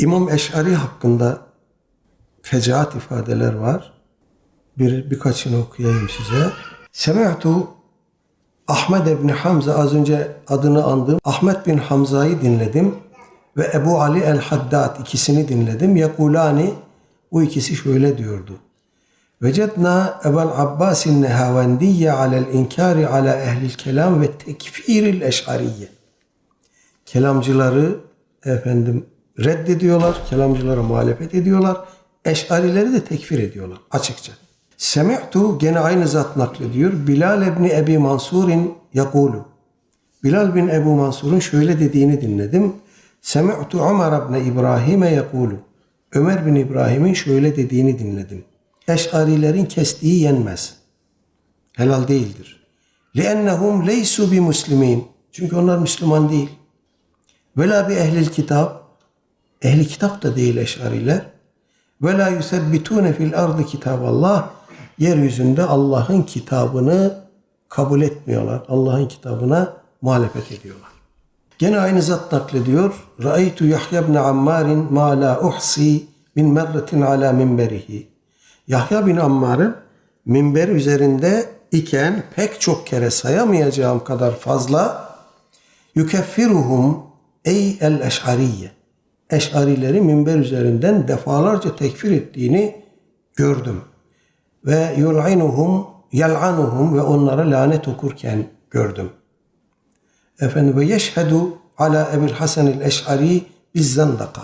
İmam Eş'ari hakkında fecaat ifadeler var. Bir, birkaçını okuyayım size. Semi'tu Ahmed ibn Hamza az önce adını andım. Ahmet bin Hamza'yı dinledim ve Ebu Ali el-Haddad ikisini dinledim. Yekulani bu ikisi şöyle diyordu. Vecedna Ebel Abbasin Nehavendiye alel inkari ala ehlil kelam ve tekfiril eş'ariyye. Kelamcıları efendim reddediyorlar, kelamcılara muhalefet ediyorlar. Eş'arileri de tekfir ediyorlar açıkça. Semi'tu gene aynı zat naklediyor. Bilal ibni Ebi Mansur'in yakulu. Bilal bin Ebu Mansur'un şöyle dediğini dinledim. Semi'tu Ömer ibn İbrahim'e yakulu. Ömer bin İbrahim'in şöyle dediğini dinledim. Eş'arilerin kestiği yenmez. Helal değildir. لِأَنَّهُمْ لَيْسُوا بِمُسْلِمِينَ Çünkü onlar Müslüman değil. Vela bi ehlil kitap. Ehli kitap da değil eşariler. Ve la yusebbitune fil ardı kitaballah. Yeryüzünde Allah'ın kitabını kabul etmiyorlar. Allah'ın kitabına muhalefet ediyorlar. Gene aynı zat naklediyor. Ra'aytu Yahya ibn Ammar'in ma la uhsi min merretin ala minberihi. Yahya bin Ammar'ın minber üzerinde iken pek çok kere sayamayacağım kadar fazla yukeffiruhum ey el eş'ariyye. Eş'arileri minber üzerinden defalarca tekfir ettiğini gördüm. Ve yul'inuhum yel'anuhum ve onlara lanet okurken gördüm. Efendim ve yeşhedu ala Ebu'l Hasan el Eş'ari biz zandaka.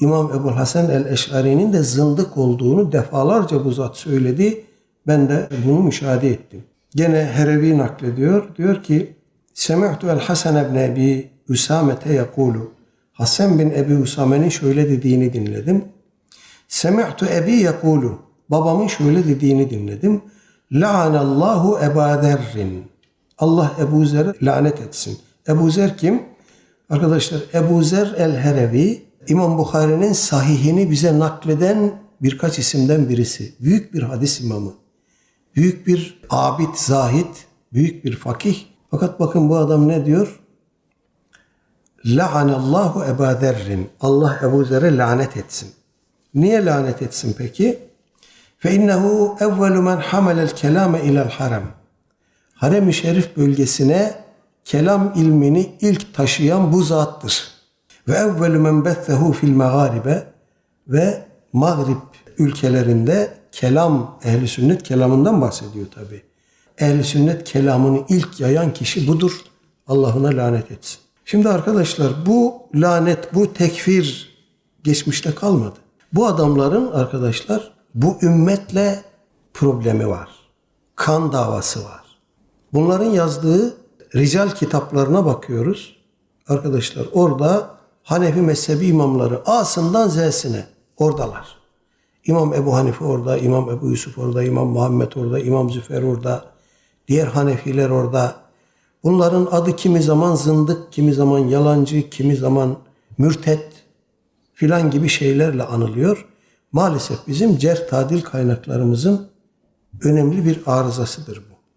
İmam Ebu Hasan el-Eş'ari'nin de zındık olduğunu defalarca bu zat söyledi. Ben de bunu müşahede ettim. Gene Herevi naklediyor. Diyor ki Semi'tu el-Hasan ibn Ebi Üsamete yakulu. Hasan bin Ebi Üsame'nin şöyle dediğini dinledim. Semi'tu Ebi yakulu. Babamın şöyle dediğini dinledim. La'anallahu Eba Zerrin. Allah Ebu Zer'e lanet etsin. Ebu Zer kim? Arkadaşlar Ebu Zer el-Herevi İmam Bukhari'nin sahihini bize nakleden birkaç isimden birisi. Büyük bir hadis imamı. Büyük bir abid, zahid, büyük bir fakih. Fakat bakın bu adam ne diyor? La'anallahu Eba Zerrin. Allah Ebu Zer'e lanet etsin. Niye lanet etsin peki? Fe innehu evvelu men hamelel kelame ilel harem. Harem-i Şerif bölgesine kelam ilmini ilk taşıyan bu zattır. Ve evvelü men bettehu fil megaribe ve Mağrib ülkelerinde kelam, ehli sünnet kelamından bahsediyor tabi. Ehli sünnet kelamını ilk yayan kişi budur. Allah'ına lanet etsin. Şimdi arkadaşlar bu lanet, bu tekfir geçmişte kalmadı. Bu adamların arkadaşlar bu ümmetle problemi var. Kan davası var. Bunların yazdığı rical kitaplarına bakıyoruz. Arkadaşlar orada Hanefi mezhebi imamları A'sından Z'sine oradalar. İmam Ebu Hanife orada, İmam Ebu Yusuf orada, İmam Muhammed orada, İmam Züfer orada, diğer Hanefiler orada. Bunların adı kimi zaman zındık, kimi zaman yalancı, kimi zaman mürtet filan gibi şeylerle anılıyor. Maalesef bizim cerh tadil kaynaklarımızın önemli bir arızasıdır bu.